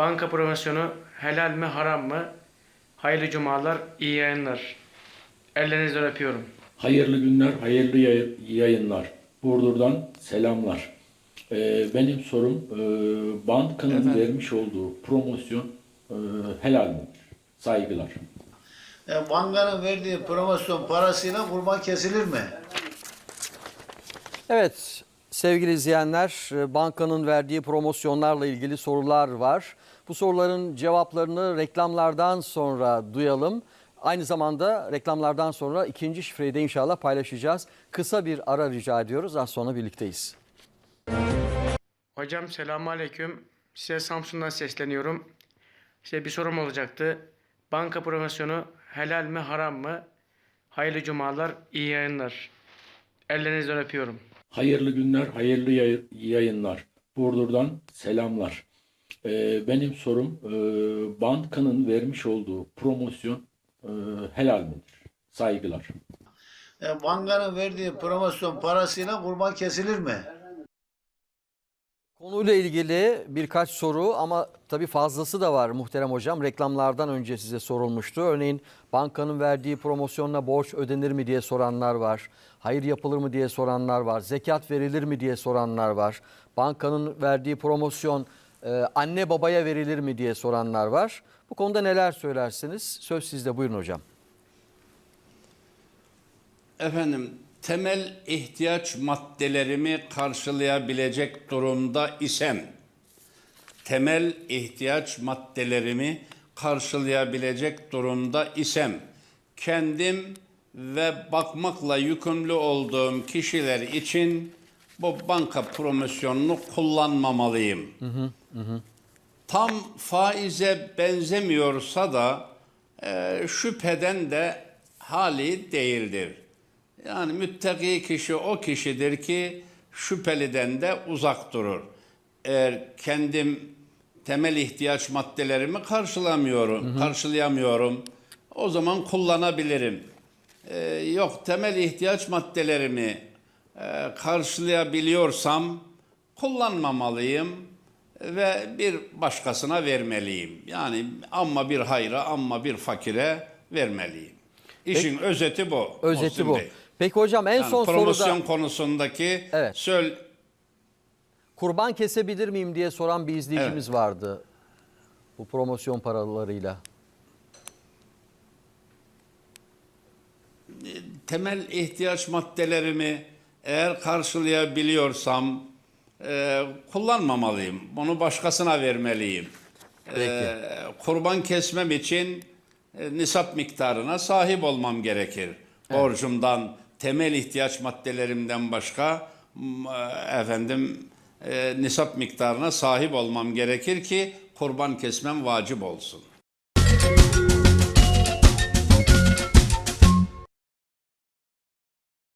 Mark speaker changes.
Speaker 1: Banka promosyonu helal mi haram mı? Hayırlı cumalar, iyi yayınlar. Ellerinizden öpüyorum.
Speaker 2: Hayırlı günler, hayırlı yay- yayınlar. Burdur'dan selamlar. Ee, benim sorum e, bankanın vermiş olduğu promosyon e, helal mi? Saygılar.
Speaker 3: E, bankanın verdiği promosyon parasıyla kurban kesilir mi?
Speaker 4: Evet sevgili izleyenler e, bankanın verdiği promosyonlarla ilgili sorular var. Bu soruların cevaplarını reklamlardan sonra duyalım. Aynı zamanda reklamlardan sonra ikinci şifreyi de inşallah paylaşacağız. Kısa bir ara rica ediyoruz. Az sonra birlikteyiz.
Speaker 1: Hocam selamun aleyküm. Size Samsun'dan sesleniyorum. Size bir sorum olacaktı. Banka promosyonu helal mi haram mı? Hayırlı cumalar, iyi yayınlar. Ellerinizden öpüyorum.
Speaker 2: Hayırlı günler, hayırlı yay- yayınlar. Burdur'dan selamlar. Ee, benim sorum e, bankanın vermiş olduğu promosyon e, helal midir? Saygılar.
Speaker 3: E, bankanın verdiği promosyon parasıyla kurban kesilir mi?
Speaker 4: Konuyla ilgili birkaç soru ama tabii fazlası da var muhterem hocam. Reklamlardan önce size sorulmuştu. Örneğin bankanın verdiği promosyonla borç ödenir mi diye soranlar var. Hayır yapılır mı diye soranlar var. Zekat verilir mi diye soranlar var. Bankanın verdiği promosyon e, anne babaya verilir mi diye soranlar var. Bu konuda neler söylersiniz? Söz sizde buyurun hocam.
Speaker 5: Efendim temel ihtiyaç maddelerimi karşılayabilecek durumda isem, temel ihtiyaç maddelerimi karşılayabilecek durumda isem, kendim ve bakmakla yükümlü olduğum kişiler için bu banka promosyonunu kullanmamalıyım. Tam faize benzemiyorsa da e, şüpheden de hali değildir. Yani müttaki kişi o kişidir ki şüpheliden de uzak durur. Eğer kendim temel ihtiyaç maddelerimi karşılamıyorum, karşılayamıyorum. O zaman kullanabilirim. Ee, yok temel ihtiyaç maddelerimi e, karşılayabiliyorsam kullanmamalıyım ve bir başkasına vermeliyim. Yani amma bir hayra, amma bir fakire vermeliyim. İşin özeti bu.
Speaker 4: Özeti bu.
Speaker 5: Bey.
Speaker 4: Peki hocam en
Speaker 5: Yani
Speaker 4: son
Speaker 5: promosyon
Speaker 4: soruda
Speaker 5: konusundaki
Speaker 4: Evet.
Speaker 5: söl
Speaker 4: kurban kesebilir miyim diye soran bir izleyicimiz vardı. Bu promosyon paralarıyla.
Speaker 5: temel ihtiyaç maddelerimi eğer karşılayabiliyorsam e, kullanmamalıyım. Bunu başkasına vermeliyim. E, kurban kesmem için e, nisap miktarına sahip olmam gerekir. Borcumdan, temel ihtiyaç maddelerimden başka e, efendim e, nisap miktarına sahip olmam gerekir ki kurban kesmem vacip olsun. Müzik